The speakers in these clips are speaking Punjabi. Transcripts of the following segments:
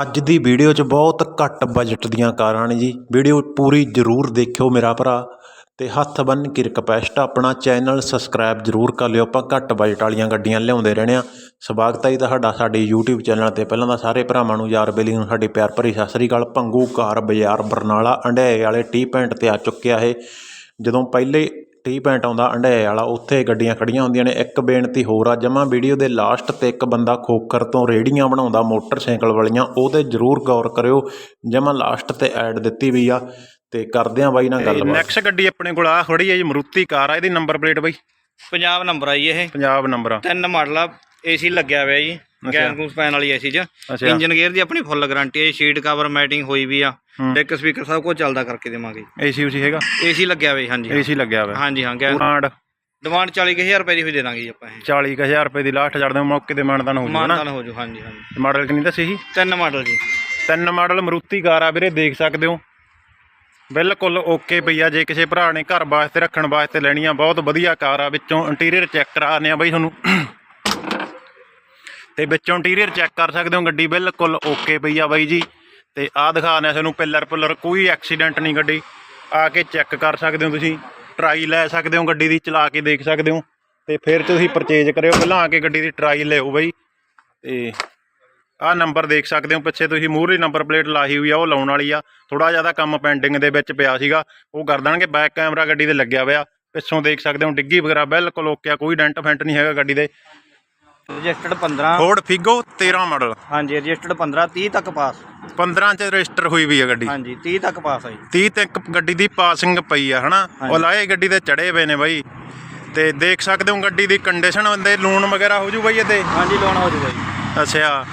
ਅੱਜ ਦੀ ਵੀਡੀਓ 'ਚ ਬਹੁਤ ਘੱਟ ਬਜਟ ਦੀਆਂ ਕਾਰਾਂ ਨੇ ਜੀ। ਵੀਡੀਓ ਪੂਰੀ ਜ਼ਰੂਰ ਦੇਖਿਓ ਮੇਰਾ ਭਰਾ ਅਤੇ ਹੱਥ ਬੰਨ੍ਹ ਕੇ ਰਿਕਵੈਸਟ ਆਪਣਾ ਚੈਨਲ ਸਬਸਕ੍ਰਾਈਬ ਜ਼ਰੂਰ ਕਰ ਲਿਓ। ਆਪਾਂ ਘੱਟ ਬਜਟ ਵਾਲੀਆਂ ਗੱਡੀਆਂ ਲਿਆਉਂਦੇ ਰਹਿਣੇ ਆ ਸਵਾਗਤ ਹੈ ਜੀ ਤੁਹਾਡਾ ਸਾਡੇ YouTube ਚੈਨਲ ਤੇ ਪਹਿਲਾਂ ਤਾਂ ਸਾਰੇ ਭਰਾਵਾਂ ਨੂੰ ਯਾਰ ਬੇਲੀ ਨੂੰ ਸਾਡੇ ਪਿਆਰ ਭਰੀ ਸਤਿ ਸ੍ਰੀ ਅਕਾਲ। ਭੰਗੂ ਕਾਰ ਬਾਜ਼ਾਰ ਬਰਨਾਲਾ, ਅੰਡਿਆਏ ਵਾਲੇ ਟੀ ਪੈਂਟ ਤੇ ਆ ਚੁੱਕਿਆ ਇਹ। ਜਦੋਂ ਪਹਿਲੇ ਟੀ ਪੈਂਟ ਆਉਂਦਾ ਅੰਡਿਆਏ ਵਾਲਾ ਉੱਥੇ ਗੱਡੀਆਂ ਖੜੀਆਂ ਹੁੰਦੀਆਂ ਨੇ। ਇੱਕ ਬੇਨਤੀ ਹੋਰ ਆ ਜਮਾ ਵੀਡੀਓ ਦੇ ਲਾਸਟ ਤੇ ਇੱਕ ਬੰਦਾ ਖੋਖਰ ਤੋਂ ਰੇੜੀਆਂ ਬਣਾਉਂਦਾ ਮੋਟਰਸਾਈਕਲ ਵਾਲੀਆਂ ਉਹਦੇ ਜ਼ਰੂਰ ਗੌਰ ਕਰਿਓ। ਜਮਾ ਲਾਸਟ ਤੇ ਐਡ ਦਿੱਤੀ ਵੀ ਆ ਤੇ ਕਰਦੇ ਆ ਬਾਈ ਨਾਲ ਗੱਲਬਾਤ। ਨੈਕਸਟ ਗੱਡੀ ਆਪਣੇ ਕੋਲ ਆ ਖੜੀ ਹੈ ਜੀ ਮਰੂਤੀ ਕਾਰ ਆ ਇਹਦੀ ਨੰਬਰ ਪਲੇਟ ਬਈ। ਪੰਜਾਬ ਨੰਬਰ ਆ ਜੀ ਇਹ। ਪੰਜਾਬ ਨੰਬਰ ਆ। ਤਿੰਨ ਮਾਡਲ ਆ ਏਸੀ ਲੱਗਿਆ ਹੋਇਆ ਜੀ। ਗੈਸ ਗੂਸ ਪੈਣ ਵਾਲੀ ਏਸੀ 'ਚ। ਅੱਛਾ। ਇੰਜਨ ਗੇਅਰ ਦੀ ਆਪਣੀ ਫੁੱਲ ਗਾਰੰਟੀ ਹੈ ਸ਼ੀਟ ਕਵਰ ਮੈਟਿੰਗ ਹੋਈ ਵੀ ਆ। ਡੈਕ ਸਪੀਕਰ ਸਭ ਕੁਝ ਚੱਲਦਾ ਕਰਕੇ ਦੇਵਾਂਗੇ। ਏਸੀ ਉਸੀ ਹੈਗਾ? ਏਸੀ ਲੱਗਿਆ ਹੋਇਆ ਜੀ ਹਾਂਜੀ ਏਸੀ ਲੱਗਿਆ ਹੋਇਆ ਹਾਂਜੀ ਹਾਂ ਗੈਸ ਬ੍ਰਾਂਡ ਡਿਮਾਂਡ 40000 ਰੁਪਏ ਦੀ ਹੋਈ ਦੇ ਦਾਂਗੇ ਜੀ ਆਪਾਂ ਇਹ। 40000 ਰੁਪਏ ਦੀ ਲਾਸਟ ਛੱਡ ਦਿਓ ਮੌਕੇ ਤੇ ਮਾਨਦਾਨ ਹੋ ਜੂਗਾ ਨਾ? ਮਾਨਤਾਨ ਹੋ ਜੂ ਹਾਂਜੀ ਹਾਂਜੀ। ਮਾਡਲ ਕਿੰਨੀ ਦੱਸੀ ਸੀ? ਤਿੰਨ ਮਾਡਲ ਜੀ। ਤਿੰਨ ਮਾਡਲ ਮਰੂਤੀ ਕਾਰ ਆ ਵੀਰੇ ਦੇਖ ਸਕਦੇ ਹੋ। ਬਿਲਕੁਲ ਓਕੇ ਪਈ ਆ ਜੇ ਕਿਸੇ ਭਰਾ ਨੇ ਘਰ ਵਾਸਤੇ ਰੱਖਣ ਵਾਸਤੇ ਲੈਣੀ ਆ ਬਹੁਤ ਵਧੀਆ ਕਾਰ ਆ ਵਿੱਚੋਂ ਇੰਟੀਰੀਅਰ ਚੈੱਕ ਕਰਾਣੇ ਆ ਬਈ ਤੁਹਾਨੂੰ। ਤੇ ਵਿੱਚੋਂ ਇੰਟੀਰੀਅਰ ਚੈੱਕ ਕਰ ਸਕਦੇ ਹੋ ਗੱਡੀ ਬਿਲਕੁਲ ਓਕੇ ਪਈ ਆ ਬਾਈ ਜੀ। ਤੇ ਆਹ ਦਿਖਾਣੇ ਤੁਹਾਨੂੰ ਪਿੱਲਰ ਪੁੱਲਰ, ਕੋਈ ਐਕਸੀਡੈਂਟ ਨਹੀਂ ਗੱਡੀ। ਆ ਕੇ ਚੈੱਕ ਕਰ ਸਕਦੇ ਹੋ ਤੁਸੀਂ ਟਰਾਈ ਲੈ ਸਕਦੇ ਹੋ ਗੱਡੀ ਦੀ, ਚਲਾ ਕੇ ਦੇਖ ਸਕਦੇ ਹੋ। ਤੇ ਫਿਰ ਤੁਸੀਂ ਪਰਚੇਜ ਕਰਿਓ, ਪਹਿਲਾਂ ਆ ਕੇ ਗੱਡੀ ਦੀ ਟਰਾਈ ਲਿਓ ਬਾਈ। ਤੇ ਆਹ ਨੰਬਰ ਦੇਖ ਸਕਦੇ ਹੋ, ਪਿੱਛੇ ਤੁਸੀਂ ਮੂਹਰੇ ਨੰਬਰ ਪਲੇਟ ਲਾਹੀ ਹੋਈ ਆ, ਉਹ ਲਾਉਣ ਵਾਲੀ ਆ। ਥੋੜਾ ਜ਼ਿਆਦਾ ਕੰਮ ਪੈਂਡਿੰਗ ਦੇ ਵਿੱਚ ਪਿਆ ਸੀਗਾ, ਉਹ ਕਰ ਦੇਣਗੇ ਬੈਕ ਕੈਮਰਾ ਗੱਡੀ ਦੇ ਲੱਗਿਆ ਹੋਇਆ। ਪਿੱਛੋਂ ਦੇਖ ਸਕਦੇ ਹੋ, ਡਿੱਗੀ ਵਗੈਰਾ ਬਿਲਕੁਲ ਓਕੇ ਆ, ਕੋਈ ਡੈਂਟ ਫੈਂਟ ਨਹੀਂ ਹੈਗਾ ਗੱਡੀ ਦੇ। ਰਜਿਸਟਰਡ 15 ਫੋਰਡ ਫਿਗੋ 13 ਮਾਡਲ ਹਾਂਜੀ ਰਜਿਸਟਰਡ 15 30 ਤੱਕ ਪਾਸ। 15 ਚ ਰਜਿਸਟਰ ਹੋਈ ਵੀ ਆ ਗੱਡੀ। ਹਾਂਜੀ 30 ਤੱਕ ਪਾਸ ਜੀ। 30 ਤੱਕ ਗੱਡੀ ਦੀ ਪਾਸਿੰਗ ਪਈ ਆ ਹਨਾ? ਉਹ। ਲਾਏ ਗੱਡੀ ਤੇ ਚੜੇ ਪਏ ਨੇ ਬਾਈ। ਤੇ ਦੇਖ ਸਕਦੇ ਹੋ ਗੱਡੀ ਦੀ ਕੰਡੀਸ਼ਨ ਬੰਦੇ ਲੂਣ ਵਗੈਰਾ ਹੋ ਜੂ ਬਾਈ ਇਹਦੇ? ਹਾਂਜੀ ਲੋਨ ਹੋ ਜੂਗਾ ਜੀ ਅੱਛਾ।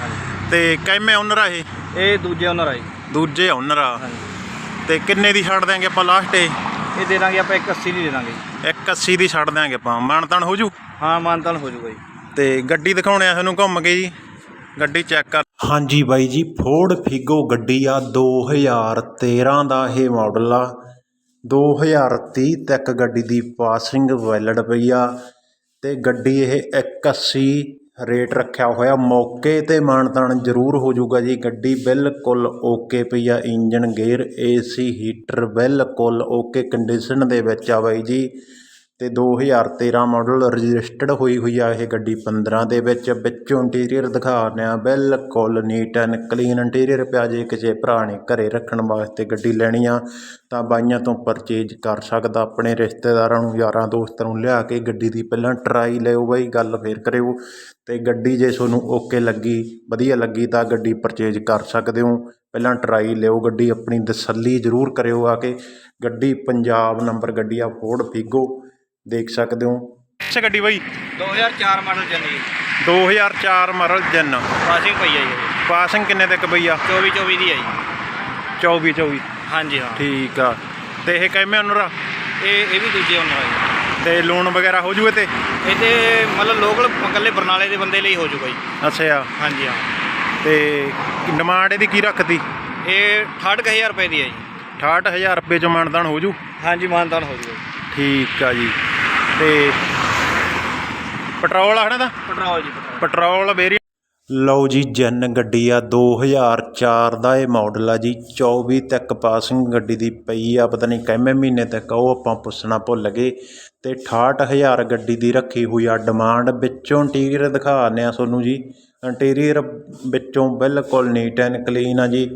ਤੇ ਕਿੰਨੇ ਓਨਰ ਆ ਇਹ? ਇਹ ਦੂਜੇ ਓਨਰ ਆ ਜੀ। ਦੂਜੇ ਓਨਰ ਆ। ਤੇ ਕਿੰਨੇ ਦੀ ਛੱਡ ਦਿਆਂਗੇ ਆਪਾਂ ਲਾਸਟ ਏ ਇਹ ਦੇ ਦਾਂਗੇ ਆਪਾਂ 180 ਦੀ ਦੇ ਦਾਂਗੇ ਜੀ। 180 ਦੀ ਛੱਡ ਦਿਆਂਗੇ ਆਪਾਂ। ਮਾਨਤਾਨ ਹੋ ਜੂ? ਹਾਂ ਮਾਨਤਾਨ ਹੋ ਜੂਗਾ ਜੀ ਤੇ ਗੱਡੀ ਦਿਖਾਉਣੇ ਆ ਤੁਹਾਨੂੰ ਘੁੰਮ ਕੇ ਜੀ। ਗੱਡੀ ਚੈੱਕ ਕਰ। ਹਾਂਜੀ ਬਾਈ ਜੀ ਫੋਰਡ ਫਿਗੋ ਗੱਡੀ ਆ 2013 ਦਾ ਇਹ ਮਾਡਲ ਆ। 2030 ਤੱਕ ਗੱਡੀ ਦੀ ਪਾਸਿੰਗ ਵੈਲਿਡ ਪਈ ਆ ਤੇ ਗੱਡੀ ਇਹ 180 ਰੇਟ ਰੱਖਿਆ ਹੋਇਆ। ਮੌਕੇ ਤੇ ਮਾਨਤਾਨ ਜ਼ਰੂਰ ਹੋ ਜਾਊਗਾ ਜੀ। ਗੱਡੀ ਬਿਲਕੁਲ ਓਕੇ ਪਈ ਆ ਇੰਜਨ ਗੇਅਰ ਏਸੀ ਹੀਟਰ ਬਿਲਕੁਲ ਓਕੇ ਕੰਡੀਸ਼ਨ ਦੇ ਵਿੱਚ ਆ ਬਾਈ ਜੀ। ਅਤੇ ਦੋ ਹਜ਼ਾਰ ਤੇਰ੍ਹਾਂ ਮਾਡਲ ਰਜਿਸਟਰਡ ਹੋਈ ਹੋਈ ਆ ਇਹ ਗੱਡੀ 15 ਦੇ ਵਿੱਚ, ਵਿੱਚੋਂ ਇੰਟੀਰੀਅਰ ਦਿਖਾ ਆ ਬਿਲਕੁਲ ਨੀਟ ਐਂਡ ਕਲੀਨ ਇੰਟੀਰੀਅਰ ਪਿਆ, ਜੇ ਕਿਸੇ ਭਰਾ ਨੇ ਘਰੇ ਰੱਖਣ ਵਾਸਤੇ ਗੱਡੀ ਲੈਣੀ ਆ, ਤਾਂ ਬਾਈਆਂ ਤੋਂ ਪਰਚੇਜ ਕਰ ਸਕਦਾ, ਆਪਣੇ ਰਿਸ਼ਤੇਦਾਰਾਂ ਨੂੰ, ਯਾਰਾਂ ਦੋਸਤਾਂ ਨੂੰ ਲਿਆ ਕੇ ਗੱਡੀ ਦੀ ਪਹਿਲਾਂ ਟਰਾਈ ਲਿਓ ਬਾਈ, ਗੱਲ ਫੇਰ ਕਰਿਓ ਅਤੇ ਗੱਡੀ ਜੇ ਤੁਹਾਨੂੰ ਓਕੇ ਲੱਗੀ, ਵਧੀਆ ਲੱਗੀ ਤਾਂ ਗੱਡੀ ਪਰਚੇਜ ਕਰ ਸਕਦੇ ਹੋ, ਪਹਿਲਾਂ ਟਰਾਈ ਲਿਓ ਗੱਡੀ, ਆਪਣੀ ਤਸੱਲੀ ਜ਼ਰੂਰ ਕਰਿਓ ਆ ਕੇ, ਗੱਡੀ ਪੰਜਾਬ ਨੰਬਰ ਗੱਡੀ ਆ ਫੋਰਡ ਫੀਗੋ ਦੇਖ ਸਕਦੇ ਹੋ। ਅੱਛਾ ਗੱਡੀ ਬਾਈ। 2004 ਮਾਡਲ ਜਨ। ਜੀ 2004 ਮਾਡਲ ਜਨ। ਪਾਸਿੰਗ ਪਈ ਆ ਜੀ। ਪਾਸਿੰਗ ਕਿੰਨੇ ਤੱਕ ਪਈ ਆ? 24 24 ਦੀ ਆ ਜੀ। 24 24 ਹਾਂਜੀ ਹਾਂ। ਠੀਕ ਆ। ਤੇ ਇਹ ਕਿਵੇਂ ਓਨਰ ਆ? ਇਹ ਇਹ ਵੀ ਦੂਜੇ ਓਨਰ ਆ ਜੀ। ਤੇ ਲੋਨ ਵਗੈਰਾ ਹੋ ਜੂ ਇਹ ਤੇ? ਇਹ ਤੇ ਮਤਲਬ ਲੋਕਲ ਇਕੱਲੇ ਬਰਨਾਲੇ ਦੇ ਬੰਦੇ ਲਈ ਹੋ ਜੂਗਾ ਜੀ। ਅੱਛਾ। ਹਾਂਜੀ ਹਾਂ। ਤੇ ਡਿਮਾਂਡ ਇਹਦੀ ਕੀ ਰੱਖਤੀ? ਇਹ 68000 ਰੁਪਏ ਦੀ ਆ ਜੀ। 68000 ਰੁਪਏ ਚ ਮਾਨਦਾਨ ਹੋ ਜੂ? ਹਾਂਜੀ ਮਾਨਤਾਨ ਹੋ ਜੂਗਾ ਠੀਕ ਆ ਜੀ। ਤੇ ਪੈਟਰੋਲ ਆ ਹਨਾ ਦਾ ਪੈਟਰੋਲ ਜੀ ਪੈਟਰੋਲ। ਪੈਟਰੋਲ ਵੇਰੀ ਲਓ ਜੀ ਜਨ ਗੱਡੀ ਆ 2004 ਦਾ ਇਹ ਮਾਡਲ ਆ ਜੀ। 24 ਤੱਕ ਪਾਸਿੰਗ ਗੱਡੀ ਦੀ ਪਈ ਆ ਪਤਾ ਨਹੀਂ ਕਿੰਨੇ ਮਹੀਨੇ ਤੱਕ ਆ, ਉਹ ਆਪਾਂ ਪੁੱਛਣਾ ਭੁੱਲ ਗਏ। ਤੇ 68000 ਗੱਡੀ ਦੀ ਰੱਖੀ ਹੋਈ ਆ ਡਿਮਾਂਡ ਵਿੱਚੋਂ ਇੰਟੀਰੀਅਰ ਦਿਖਾਉਂਦੇ ਆ ਤੁਹਾਨੂੰ ਜੀ। ਇੰਟੀਰੀਅਰ ਵਿੱਚੋਂ ਬਿਲਕੁਲ ਨੀਟ ਐਂਡ ਕਲੀਨ ਆ ਜੀ।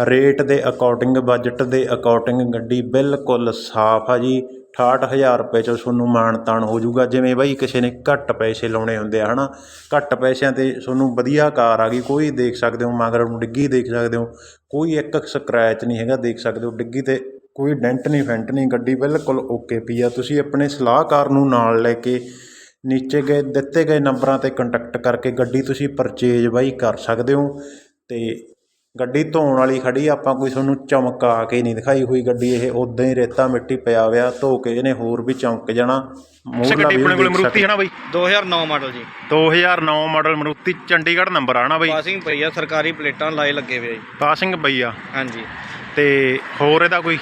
ਰੇਟ ਦੇ ਅਕੋਰਡਿੰਗ ਬਜਟ ਦੇ ਅਕੋਰਡਿੰਗ ਗੱਡੀ ਬਿਲਕੁਲ ਸਾਫ਼ ਆ ਜੀ। 68000 ਰੁਪਏ 'ਚੋਂ ਤੁਹਾਨੂੰ ਮਾਣ ਤਾਣ ਹੋ ਜਾਊਗਾ। ਜਿਵੇਂ ਬਾਈ ਕਿਸੇ ਨੇ ਘੱਟ ਪੈਸੇ ਲਾਉਣੇ ਹੁੰਦੇ ਆ, ਹਨਾ? ਘੱਟ ਪੈਸਿਆਂ ਤੇ ਤੁਹਾਨੂੰ ਵਧੀਆ ਕਾਰ ਆ ਗਈ, ਕੋਈ ਦੇਖ ਸਕਦੇ ਹੋ, ਮਗਰ ਨੂੰ ਡਿੱਗੀ ਦੇਖ ਸਕਦੇ ਹੋ, ਕੋਈ ਇੱਕ ਸਕ੍ਰੈਚ ਨਹੀਂ ਹੈਗਾ ਦੇਖ ਸਕਦੇ ਹੋ, ਡਿੱਗੀ ਤੇ ਕੋਈ ਡੈਂਟ ਨਹੀਂ ਫੈਂਟ ਨਹੀਂ, ਗੱਡੀ ਬਿਲਕੁਲ ਓਕੇ ਪਈ ਆ। ਤੁਸੀਂ ਆਪਣੇ ਸਲਾਹਕਾਰ ਨੂੰ ਨਾਲ ਲੈ ਕੇ ਨੀਚੇ ਗਏ, ਦਿੱਤੇ ਗਏ ਨੰਬਰਾਂ ਤੇ ਕੰਟੈਕਟ ਕਰਕੇ ਗੱਡੀ ਤੁਸੀਂ ਪਰਚੇਜ ਬਾਈ ਕਰ ਸਕਦੇ ਹੋ ਤੇ ਗੱਡੀ ਧੋਣ ਵਾਲੀ ਖੜੀ ਆ, ਆਪਾਂ ਕੋਈ ਤੁਹਾਨੂੰ ਚਮਕਾ ਕੇ ਨਹੀਂ ਦਿਖਾਈ ਹੋਈ ਗੱਡੀ ਇਹ ਉਦਾਂ ਹੀ ਰੇਤਾ ਮਿੱਟੀ ਪਿਆ ਹੋਇਆ ਧੋ ਕੇ ਇਹਨੇ ਹੋਰ ਵੀ ਚਮਕ ਜਾਣਾ। ਮੂਹਰਲਾ view ਆਪਣੇ ਕੋਲ ਦੇਖ ਮਰੂਤੀ ਹੈ ਨਾ ਬਾਈ? 2009 ਮਾਡਲ ਜੀ। 2009 ਮਾਡਲ ਮਰੂਤੀ ਚੰਡੀਗੜ੍ਹ ਨੰਬਰ ਆ ਨਾ ਬਾਈ? ਪਾਸਿੰਗ ਪਈ ਆ ਸਰਕਾਰੀ ਪਲੇਟਾਂ ਲਾਏ ਲੱਗੇ ਹੋਏ ਆ ਜੀ। ਪਾਸਿੰਗ ਪਈ ਆ। ਹਾਂਜੀ। ਤੇ ਹੋਰ ਇਹਦਾ ਕੋਈ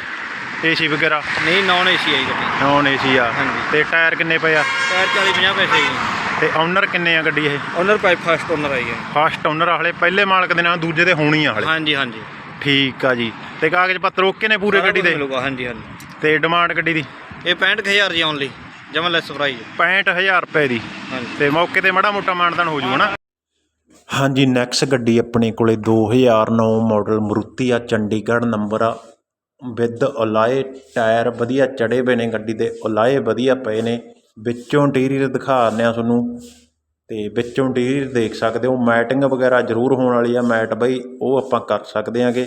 ਏਸੀ ਵਗੈਰਾ? ਨਹੀਂ ਨੌਨ ਏਸੀ ਆਈ ਗੱਡੀ। ਨੌਨ ਏਸੀ ਆ। ਹਾਂਜੀ। ਤੇ ਟਾਇਰ ਕਿੰਨੇ ਪਏ ਆ? ਟਾਇਰ 40 50 ਪੈਸੇ ਜੀ। ਤੇ ਓਨਰ ਕਿੰਨੇ ਆ ਗੱਡੀ ਇਹ? ਓਨਰ ਪਾਈ ਫਸਟ ਓਨਰ ਆਈ ਹੈ ਫਸਟ ਓਨਰ ਵਾਲੇ ਪਹਿਲੇ ਮਾਲਕ ਦੇ ਨਾਲ ਦੂਜੇ ਦੇ ਹੋਣੀ ਆ ਹਲੇ। ਹਾਂਜੀ ਹਾਂਜੀ। ਠੀਕ ਆ ਜੀ। ਤੇ ਕਾਗਜ਼ ਪੱਤਰ ਓਕੇ ਨੇ ਪੂਰੇ ਸਾਰਾ ਗੱਡੀ ਕੁਛ ਦੇ? ਮਿਲੂਗਾ ਹਾਂਜੀ ਹਾਂਜੀ। ਤੇ ਡਿਮਾਂਡ ਗੱਡੀ ਦੀ? ਇਹ 65000 ਜੀ ਓਨਲੀ ਜਮਾ ਲੈਸ ਪ੍ਰਾਈਸ 65000 ਰੁਪਏ ਦੀ। ਹਾਂਜੀ। ਤੇ ਮੌਕੇ ਤੇ ਮੜਾ ਮੋਟਾ ਮਾਨਦਾਨ ਹੋ ਜੂ ਹਨਾ ਹਾਂਜੀ ਨੈਕਸ ਗੱਡੀ ਆਪਣੇ ਕੋਲੇ 2009 ਮਾਡਲ ਮਰੂਤੀ ਆ ਚੰਡੀਗੜ੍ਹ ਨੰਬਰ ਆ। ਵਿਦ ਅਲਾਏ ਟਾਇਰ ਵਧੀਆ ਚੜੇ ਪਏ ਨੇ ਗੱਡੀ ਦੇ ਅਲਾਏ ਵਧੀਆ ਪਏ ਨੇ। ਵਿੱਚੋਂ ਇੰਟੀਰੀਅਰ ਦਿਖਾ ਦਿੰਦੇ ਹਾਂ ਤੁਹਾਨੂੰ ਅਤੇ ਵਿੱਚੋਂ ਇੰਟੀਰੀਅਰ ਦੇਖ ਸਕਦੇ ਹੋ ਮੈਟਿੰਗ ਵਗੈਰਾ ਜ਼ਰੂਰ ਹੋਣ ਵਾਲੀ ਆ ਮੈਟ ਬਈ, ਉਹ ਆਪਾਂ ਕਰ ਸਕਦੇ ਆਂਗੇ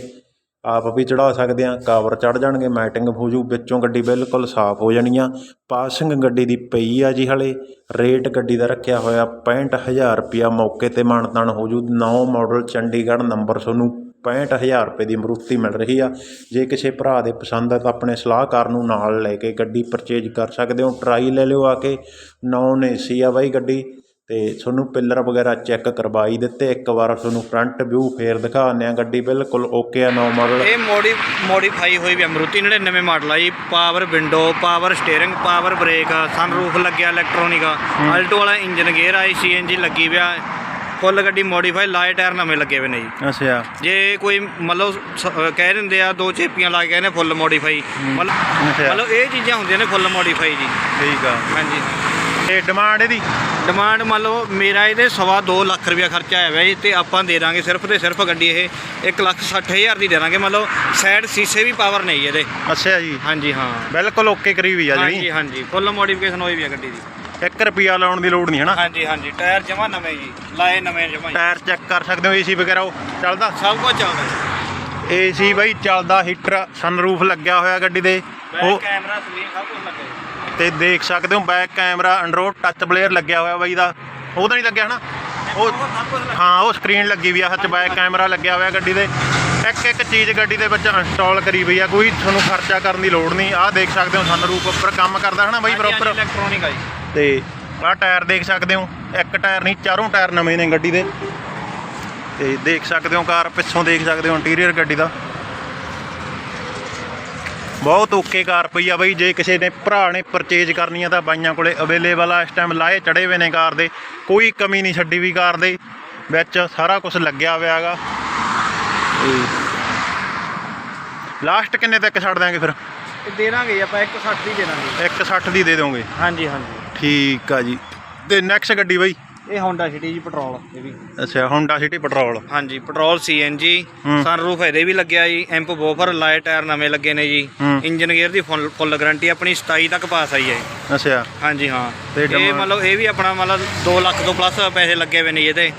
ਆਪ ਵੀ ਚੜਾ ਸਕਦੇ ਹਾਂ ਕਵਰ ਚੜ ਜਾਣਗੇ ਮੈਟਿੰਗ ਹੋ ਜੂ, ਵਿੱਚੋਂ ਗੱਡੀ ਬਿਲਕੁਲ ਸਾਫ਼ ਹੋ ਜਾਣੀ ਆ। ਪਾਸਿੰਗ ਗੱਡੀ ਦੀ ਪਈ ਆ ਜੀ ਹਲੇ ਰੇਟ ਗੱਡੀ ਦਾ ਰੱਖਿਆ ਹੋਇਆ 65000 ਰੁਪਿਆ ਮੌਕੇ ਤੇ ਮਾਨਤਾਨ ਹੋ ਜੂ। 9 ਮਾਡਲ ਚੰਡੀਗੜ੍ਹ ਨੰਬਰ ਤੁਹਾਨੂੰ 65000 ਰੁਪਏ ਦੀ ਮਰੂਤੀ ਮਿਲ ਰਹੀ ਆ। ਜੇ ਕਿਸੇ ਭਰਾ ਦੇ ਪਸੰਦ ਆ ਤਾਂ ਆਪਣੇ ਸਲਾਹਕਾਰ ਨੂੰ ਨਾਲ ਲੈ ਕੇ ਗੱਡੀ ਪਰਚੇਜ ਕਰ ਸਕਦੇ ਹੋ। ਟਰਾਈ ਲੈ ਲਿਓ ਆ ਕੇ। ਨੌਨ ਏਸੀ ਆ ਬਾਈ ਗੱਡੀ। ਤੇ ਤੁਹਾਨੂੰ ਪਿੱਲਰ ਵਗੈਰਾ ਚੈੱਕ ਕਰਵਾਈ ਦਿੱਤੇ। ਇੱਕ ਵਾਰ ਤੁਹਾਨੂੰ ਫਰੰਟ ਵਿਊ ਫੇਰ ਦਿਖਾਉਂਦੇ ਆ ਗੱਡੀ। ਬਿਲਕੁਲ ਓਕੇ ਆ ਨੌ ਮਾਡਲ ਇਹ ਮੋਡੀ ਮੋਡੀਫਾਈ ਹੋਈ ਵੀ ਅਮਰੂਤੀ 99 ਮਾਡਲ ਆ ਜੀ। Power window power steering power brake sunroof ਲੱਗਿਆ ਇਲੈਕਟ੍ਰੋਨਿਕ ਅਲਟੋ ਵਾਲਾ ਇੰਜਨ ਗੇਅਰ ਆਈ ਸੀਐਨਜੀ ਲੱਗੀ ਵਿਆ ਫੁੱਲ ਗੱਡੀ ਮੋਡੀਫਾਈ ਲਾਏ ਟਾਇਰ ਨਵੇਂ ਲੱਗੇ ਹੋਏ ਨੇ ਜੀ। ਅੱਛਾ। ਜੇ ਕੋਈ ਮਤਲਬ ਸ- ਅਹ ਕਹਿ ਦਿੰਦੇ ਆ ਦੋ ਚੇਪੀਆਂ ਲਾ ਕੇ ਕਹਿੰਦੇ ਫੁੱਲ ਮੋਡੀਫਾਈ ਮਤਲਬ ਅੱਛਾ। ਮਤਲਬ ਇਹ ਚੀਜ਼ਾਂ ਹੁੰਦੀਆਂ ਨੇ ਫੁੱਲ ਮੋਡੀਫਾਈ ਜੀ। ਠੀਕ ਆ। ਹਾਂਜੀ। ਤੇ ਡਿਮਾਂਡ ਇਹਦੀ? ਡਿਮਾਂਡ ਮੰਨ ਲਓ ਮੇਰਾ ਇਹਦੇ ਸਵਾ ਦੋ ਲੱਖ ਰੁਪਇਆ ਖਰਚਾ ਆਇਆ ਹੋਇਆ ਜੀ ਤੇ ਆਪਾਂ ਦੇ ਦਾਂਗੇ ਸਿਰਫ ਤੇ ਸਿਰਫ ਗੱਡੀ ਇਹ ਇੱਕ ਲੱਖ ਸੱਠ ਹਜ਼ਾਰ ਦੀ ਦੇ ਦਾਂਗੇ। ਮੰਨ ਲਓ ਸਾਈਡ ਸੀਸੇ ਵੀ ਪਾਵਰ ਨਹੀਂ ਇਹਦੇ। ਅੱਛਾ ਜੀ। ਹਾਂਜੀ ਹਾਂ। ਬਿਲਕੁਲ ਓਕੇ ਕਰੀ ਵੀ ਆ ਹਾਂਜੀ ਜਿਹੜੀ। ਹਾਂਜੀ ਫੁੱਲ ਮੋਡੀਫਿਕੇਸ਼ਨ ਹੋਈ ਵੀ ਆ ਗੱਡੀ ਦੀ। 1 ਰੁਪਿਆ ਲਾਉਣ ਦੀ ਲੋੜ ਨਹੀਂ ਹਨਾ? ਹਾਂਜੀ ਹਾਂਜੀ ਟਾਇਰ ਜਮਾ ਨਵੇਂ ਜੀ ਲਾਏ ਨਵੇਂ ਜਮਾ ਜੀ। ਟਾਇਰ ਚੈੱਕ ਕਰ ਸਕਦੇ ਹੋ ਏਸੀ ਵਗੈਰਾ ਉਹ ਚੱਲਦਾ? ਸਭ ਕੁਝ ਚੱਲਦਾ ਜੀ। ਏਸੀ ਬਾਈ ਚੱਲਦਾ ਹੀਟਰ ਸਨਰੂਫ ਲੱਗਿਆ ਹੋਇਆ ਗੱਡੀ ਦੇ। ਬੈਕ ਉਹ ਕੈਮਰਾ ਸਕਰੀਨ ਸਭ ਕੁਝ ਲੱਗਾ ਜੀ। ਤੇ ਦੇਖ ਸਕਦੇ ਹੋ back camera android touch player ਲੱਗਿਆ ਹੋਇਆ ਬਾਈ ਦਾ। ਉਹ ਤਾਂ ਨਹੀਂ ਲੱਗਿਆ ਹਨਾ? ਉਹ ਸਭ ਕੁਝ ਲੱਗਾ ਹਾਂ ਉਹ ਸਕਰੀਨ ਲੱਗੀ ਵੀ ਆ ਹੱਥ ਬੈਕ ਕੈਮਰਾ ਲੱਗਿਆ ਹੋਇਆ ਗੱਡੀ ਦੇ। ਇੱਕ ਇੱਕ ਚੀਜ਼ ਗੱਡੀ ਦੇ ਵਿੱਚ ਇੰਸਟਾਲ ਕਰੀ ਵੀ ਆ ਕੋਈ ਤੁਹਾਨੂੰ ਖਰਚਾ ਕਰਨ ਦੀ ਲੋੜ ਨਹੀਂ। ਆਹ ਦੇਖ ਸਕਦੇ ਹੋ ਸਨਰੂਫ ਉੱਪਰ ਕੰਮ ਕਰਦਾ ਹਨਾ ਬਾਈ ਪ੍ਰੋਪਰ ਇਲੈਕਟ੍ਰੋਨਿਕ ਆ ਜੀ। ਤੇ ਆਹ ਟਾਇਰ ਦੇਖ ਸਕਦੇ ਹੋ, ਇੱਕ ਟਾਇਰ ਨਹੀਂ, ਚਾਰੋਂ ਟਾਇਰ ਨਵੇਂ ਨੇ ਗੱਡੀ ਦੇ। ਤੇ ਦੇਖ ਸਕਦੇ ਹੋ, ਕਾਰ ਪਿੱਛੋਂ ਦੇਖ ਸਕਦੇ ਹੋ ਇੰਟੀਰੀਅਰ ਗੱਡੀ ਦਾ। ਬਹੁਤ ਓਕੇ ਕਾਰ ਪਈ ਆ ਬਈ, ਜੇ ਕਿਸੇ ਨੇ, ਭਰਾ ਨੇ ਪਰਚੇਜ ਕਰਨੀ ਆ ਤਾਂ ਬਾਈਆਂ ਕੋਲੇ ਅਵੇਲੇਬਲ ਆ, ਇਸ ਟਾਈਮ ਲਾਏ ਚੜੇ ਹੋਏ ਨੇ ਕਾਰ ਦੇ। ਕੋਈ ਕਮੀ ਨਹੀਂ ਛੱਡੀ ਵੀ ਕਾਰ ਦੇ, ਵਿੱਚ ਸਾਰਾ ਕੁਝ ਲੱਗਿਆ ਹੋਇਆ ਹੈਗਾ। ਲਾਸਟ ਕਿੰਨੇ ਤੱਕ ਛੱਡ ਦਾਂਗੇ ਫਿਰ? ਇਹ ਦੇ ਦਾਂਗੇ ਆਪਾਂ 160 ਦੀ ਦੇ ਦਾਂਗੇ 160 ਦੀ ਦੇ ਦੋਗੇ ਹਾਂਜੀ ਹਾਂਜੀ। ਠੀਕ ਆ ਜੀ। ਤੇ ਨੈਕਸਟ ਗੱਡੀ ਬਈ? ਇਹ ਹੋਂਡਾ ਸਿਟੀ ਜੀ ਪੈਟਰੋਲ ਇਹ ਵੀ। ਅੱਛਾ ਹੋਂਡਾ ਸਿਟੀ ਪੈਟਰੋਲ ਹਾਂਜੀ ਪੈਟਰੋਲ ਹੂੰ। ਸਨਰੂਫ ਇਹਦੇ ਵੀ ਲੱਗਿਆ ਜੀ ਐਂਪ ਬੋਫਰ ਲਾਏ ਟਾਇਰ ਨਵੇਂ ਲੱਗੇ ਨੇ ਜੀ। ਇੰਜਨ ਗੇਅਰ ਦੀ ਫੁੱਲ ਗਾਰੰਟੀ ਆਪਣੀ 27 ਤੱਕ ਪਾਸ ਆਈ ਹੈ। ਅੱਛਾ। ਹਾਂਜੀ ਹਾਂ। ਤੇ ਇਹ ਮਤਲਬ ਇਹ ਵੀ ਆਪਣਾ ਮਤਲਬ 2 ਲੱਖ ਤੋਂ ਪਲੱਸ ਪੈਸੇ ਲੱਗੇ ਹੋਏ ਨੇ ਇਹਦੇ।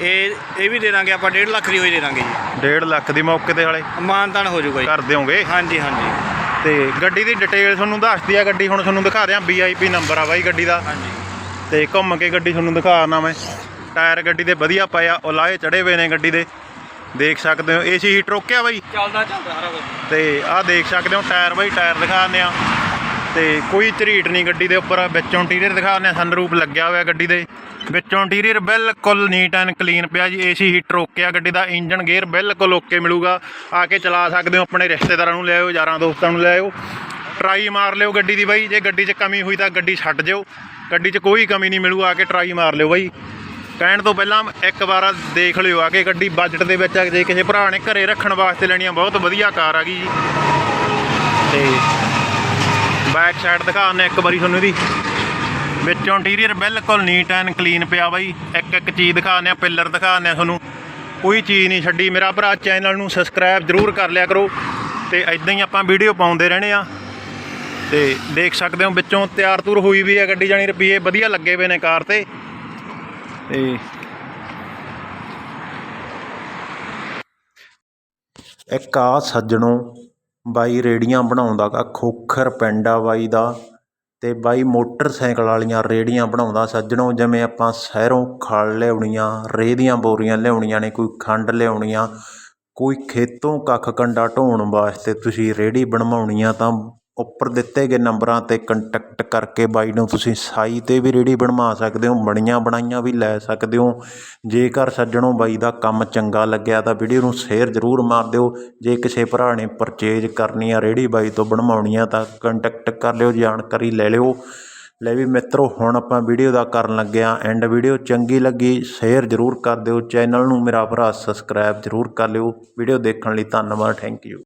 ਇਹ ਇਹ ਵੀ ਦੇ ਦਾਂਗੇ ਆਪਾਂ 1.5 ਲੱਖ ਦੀ ਹੋਈ ਦੇ ਦਾਂਗੇ ਜੀ। 1.5 ਲੱਖ ਦੀ ਮੌਕੇ ਤੇ ਵਾਲੇ? ਮਾਨਤਾਨ ਹੋ ਜਾਊਗਾ ਜੀ। ਕਰ ਦਿਓਗੇ? ਹਾਂਜੀ ਹਾਂਜੀ। ਤੇ ਗੱਡੀ ਦੀ ਡਿਟੇਲ ਤੁਹਾਨੂੰ ਦੱਸਦੀ ਆ ਗੱਡੀ ਹੁਣ ਤੁਹਾਨੂੰ ਦਿਖਾ ਦਿਆਂ ਵੀਆਈਪੀ ਨੰਬਰ ਆ ਬਾਈ ਗੱਡੀ ਦਾ। ਹਾਂਜੀ। ਤੇ ਘੁੰਮ ਕੇ ਗੱਡੀ ਤੁਹਾਨੂੰ ਦਿਖਾਣਾ ਮੈਂ। ਟਾਇਰ ਗੱਡੀ ਦੇ ਵਧੀਆ ਪਏ ਆ ਉਲਾਏ ਚੜੇ ਹੋਏ ਨੇ ਗੱਡੀ ਦੇ। ਦੇਖ ਸਕਦੇ ਹੋ ਏਸੀ ਹੀਟ ਰੋਕਿਆ ਬਾਈ? ਚੱਲਦਾ ਚੱਲਦਾ ਸਾਰਾ ਕੁਝ ਤੇ ਆਹ ਦੇਖ ਸਕਦੇ ਹੋ ਟਾਇਰ ਬਾਈ ਟਾਇਰ ਦਿਖਾਉਂਦੇ ਆ। ਤੇ ਕੋਈ ਝਰੀਟ ਨਹੀਂ ਗੱਡੀ ਦੇ ਉੱਪਰ ਵਿੱਚੋਂ ਇੰਟੀਰੀਅਰ ਦਿਖਾਉਂਦੇ ਆ ਸਨਰੂਪ ਲੱਗਿਆ ਹੋਇਆ ਗੱਡੀ ਦੇ। ਵਿੱਚੋਂ ਇੰਟੀਰੀਅਰ ਬਿਲਕੁਲ ਨੀਟ ਐਂਡ ਕਲੀਨ ਪਿਆ ਜੀ ਏਸੀ ਹੀਟਰ ਓਕੇ ਆ ਗੱਡੀ ਦਾ ਇੰਜਨ ਗੇਅਰ ਬਿਲਕੁਲ ਓਕੇ ਮਿਲੂਗਾ। ਆ ਕੇ ਚਲਾ ਸਕਦੇ ਹੋ, ਆਪਣੇ ਰਿਸ਼ਤੇਦਾਰਾਂ ਨੂੰ ਲੈ ਆਓ ਯਾਰਾਂ ਦੋਸਤਾਂ ਨੂੰ ਲੈ ਆਓ ਟਰਾਈ ਮਾਰ ਲਿਓ ਗੱਡੀ ਦੀ ਬਾਈ, ਜੇ ਗੱਡੀ 'ਚ ਕਮੀ ਹੋਈ ਤਾਂ ਗੱਡੀ ਛੱਡ ਜਿਓ ਗੱਡੀ 'ਚ ਕੋਈ ਕਮੀ ਨਹੀਂ ਮਿਲੂ, ਆ ਕੇ ਟਰਾਈ ਮਾਰ ਲਿਓ ਬਾਈ। ਕਹਿਣ ਤੋਂ ਪਹਿਲਾਂ ਇੱਕ ਵਾਰ ਦੇਖ ਲਿਓ, ਆ ਕੇ ਗੱਡੀ ਬਜਟ ਦੇ ਵਿੱਚ ਆ ਜੇ ਕਿਸੇ ਭਰਾ ਨੇ ਘਰੇ ਰੱਖਣ ਵਾਸਤੇ ਲੈਣੀ ਆ ਬਹੁਤ ਵਧੀਆ ਕਾਰ ਆ ਗਈ ਜੀ। ਤੇ ਬੈਕ ਸਾਈਡ ਦਿਖਾਉਂਦੇ ਇੱਕ ਵਾਰੀ ਤੁਹਾਨੂੰ ਇਹਦੀ। ਵਿੱਚੋਂ ਇੰਟੀਰੀਅਰ ਬਿਲਕੁਲ ਨੀਟ ਐਂਡ ਕਲੀਨ ਪਿਆ ਬਾਈ। ਇੱਕ ਇੱਕ ਚੀਜ਼ ਦਿਖਾਉਂਦੇ ਆ ਪਿੱਲਰ ਦਿਖਾਉਂਦੇ ਆ ਤੁਹਾਨੂੰ। ਕੋਈ ਚੀਜ਼ ਨਹੀਂ ਛੱਡੀ। ਮੇਰਾ ਭਰਾ ਚੈਨਲ ਨੂੰ ਸਬਸਕ੍ਰਾਈਬ ਜ਼ਰੂਰ ਕਰ ਲਿਆ ਕਰੋ। ਤੇ ਇਦਾਂ ਹੀ ਆਪਾਂ ਵੀਡੀਓ ਪਾਉਂਦੇ ਰਹਿਣੇ ਆ ਤੇ ਦੇਖ ਸਕਦੇ ਹੋ ਵਿੱਚੋਂ ਤਿਆਰ ਤੁਰ ਹੋਈ ਵੀ ਹੈ ਗੱਡੀ ਜਾਣੀ ਰੁਪਏ ਵਧੀਆ ਲੱਗੇ ਹੋਏ ਨੇ ਕਾਰ ਤੇ। ਤੇ ਇੱਕ ਆ ਸੱਜਣੋਂ ਬਾਈ ਰੇੜੀਆਂ ਬਣਾਉਂਦਾ ਗਾ ਖੋਖਰ ਪਿੰਡ ਆ ਬਾਈ ਦਾ। ਅਤੇ ਬਾਈ ਮੋਟਰਸਾਈਕਲ ਵਾਲੀਆਂ ਰੇਹੜੀਆਂ ਬਣਾਉਂਦਾ ਸੱਜਣੋ, ਜਿਵੇਂ ਆਪਾਂ ਸ਼ਹਿਰੋਂ ਖਲ ਲਿਆਉਣੀਆਂ, ਰੇਹ ਦੀਆਂ ਬੋਰੀਆਂ ਲਿਆਉਣੀਆਂ ਨੇ, ਕੋਈ ਖੰਡ ਲਿਆਉਣੀਆਂ, ਕੋਈ ਖੇਤੋਂ ਕੱਖ ਕੰਡਾ ਢੋਣ ਵਾਸਤੇ ਤੁਸੀਂ ਰੇਹੜੀ ਬਣਵਾਉਣੀ ਆ, ਤਾਂ ਉੱਪਰ ਦਿੱਤੇ ਗਏ ਨੰਬਰਾਂ ਤੇ ਕੰਟੈਕਟ ਕਰਕੇ ਬਾਈ ਨੂੰ ਤੁਸੀਂ ਸਾਈ ਤੇ ਵੀ ਰੇਹੜੀ ਬਣਵਾ ਸਕਦੇ ਹੋ ਬਣੀਆਂ ਬਣਾਈਆਂ ਵੀ ਲੈ ਸਕਦੇ ਹੋ। ਜੇਕਰ ਸੱਜਣੋ ਬਾਈ ਦਾ ਕੰਮ ਚੰਗਾ ਲੱਗਿਆ ਤਾਂ ਵੀਡੀਓ ਨੂੰ ਸ਼ੇਅਰ ਜ਼ਰੂਰ ਮਾਰ ਦਿਓ। ਜੇ ਕਿਸੇ ਭਰਾ ਨੇ ਪਰਚੇਜ ਕਰਨੀ ਆ ਰੇਹੜੀ ਬਾਈ ਤੋਂ ਬਣਵਾਉਣੀ ਆ ਤਾਂ ਕੰਟੈਕਟ ਕਰ ਲਿਓ, ਜਾਣਕਾਰੀ ਲੈ ਲਿਓ। ਲੈ ਵੀ ਮਿੱਤਰੋ, ਹੁਣ ਆਪਾਂ ਵੀਡੀਓ ਦਾ ਕਰਨ ਲੱਗੇ ਹਾਂ। ਐਂਡ ਵੀਡੀਓ ਚੰਗੀ ਲੱਗੀ ਸ਼ੇਅਰ ਜ਼ਰੂਰ ਕਰ ਦਿਓ। ਚੈਨਲ ਨੂੰ ਮੇਰਾ ਭਰਾ ਸਬਸਕ੍ਰਾਈਬ ਜ਼ਰੂਰ ਕਰ ਲਿਓ। ਵੀਡੀਓ ਦੇਖਣ ਲਈ ਧੰਨਵਾਦ ਥੈਂਕ ਯੂ